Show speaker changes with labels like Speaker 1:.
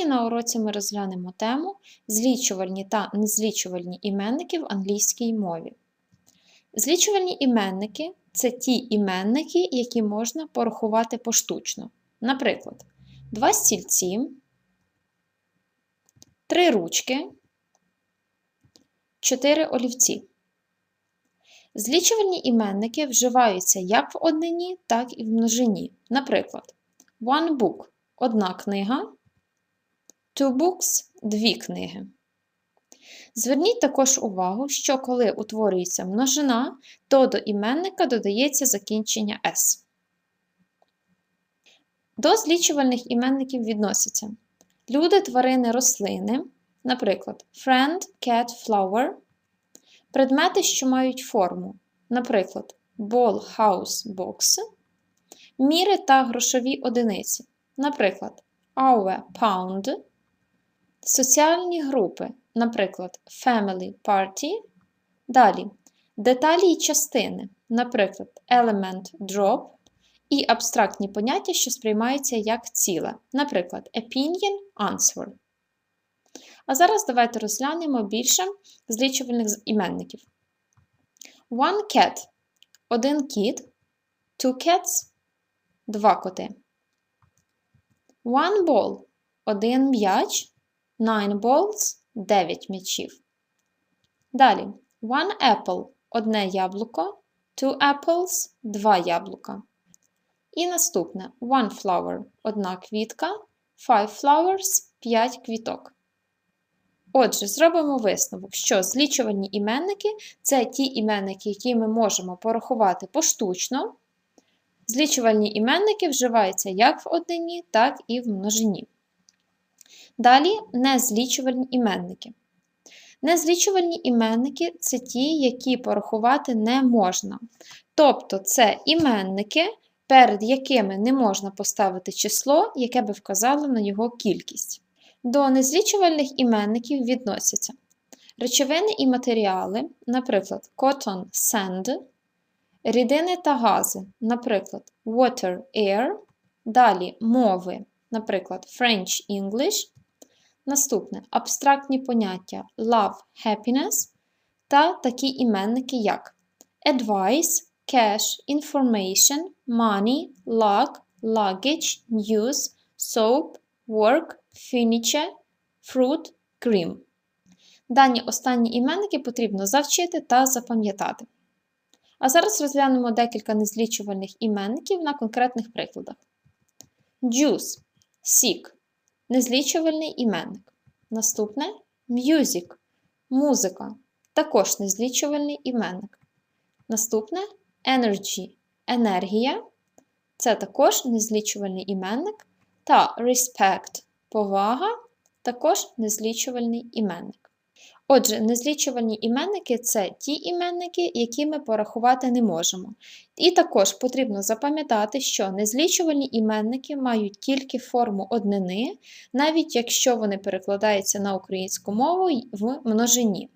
Speaker 1: І на уроці ми розглянемо тему злічувальні та незлічувальні іменники в англійській мові. Злічувальні іменники це ті іменники, які можна порахувати поштучно. Наприклад, два стільці, три ручки, чотири олівці. Злічувальні іменники вживаються як в однині, так і в множині. Наприклад, one book одна книга, two books дві книги. Зверніть також увагу, що коли утворюється множина, то до іменника додається закінчення S. До злічувальних іменників відносяться люди, тварини, рослини, наприклад, friend, cat, flower, предмети, що мають форму, наприклад, ball, house, box, міри та грошові одиниці, наприклад, hour, pound, соціальні групи, наприклад, family, party, далі деталі і частини, наприклад, element, drop, і абстрактні поняття, що сприймаються як ціле, наприклад, opinion, answer. А зараз давайте розглянемо більше злічувальних іменників. One cat один кіт, two cats два коти. One ball один м'яч, nine balls дев'ять м'ячів. Далі one apple одне яблуко, two apples два яблука. І наступне one flower одна квітка, five flowers п'ять квіток. Отже, зробимо висновок, що злічувальні іменники це ті іменники, які ми можемо порахувати поштучно. Злічувальні іменники вживаються як в однині, так і в множині. Далі незлічувальні іменники. Незлічувальні іменники це ті, які порахувати не можна. Тобто це іменники, перед якими не можна поставити число, яке би вказало на його кількість. До незлічувальних іменників відносяться речовини і матеріали, наприклад, cotton, sand, рідини та гази, наприклад, water, air, далі мови, наприклад, French, English, наступне абстрактні поняття love, happiness та такі іменники, як advice, cash, information, money, luck, luggage, news, soap, work, furniture, fruit, cream. Дані останні іменники потрібно завчити та запам'ятати. А зараз розглянемо декілька незлічувальних іменників на конкретних прикладах. Juice – сік, незлічувальний іменник. Наступне music – музика, також незлічувальний іменник. Наступне energy – енергія, це також незлічувальний іменник. Та respect повага також незлічувальний іменник. Отже, незлічувані іменники це ті іменники, які ми порахувати не можемо. І також потрібно запам'ятати, що незлічувані іменники мають тільки форму однини, навіть якщо вони перекладаються на українську мову в множині.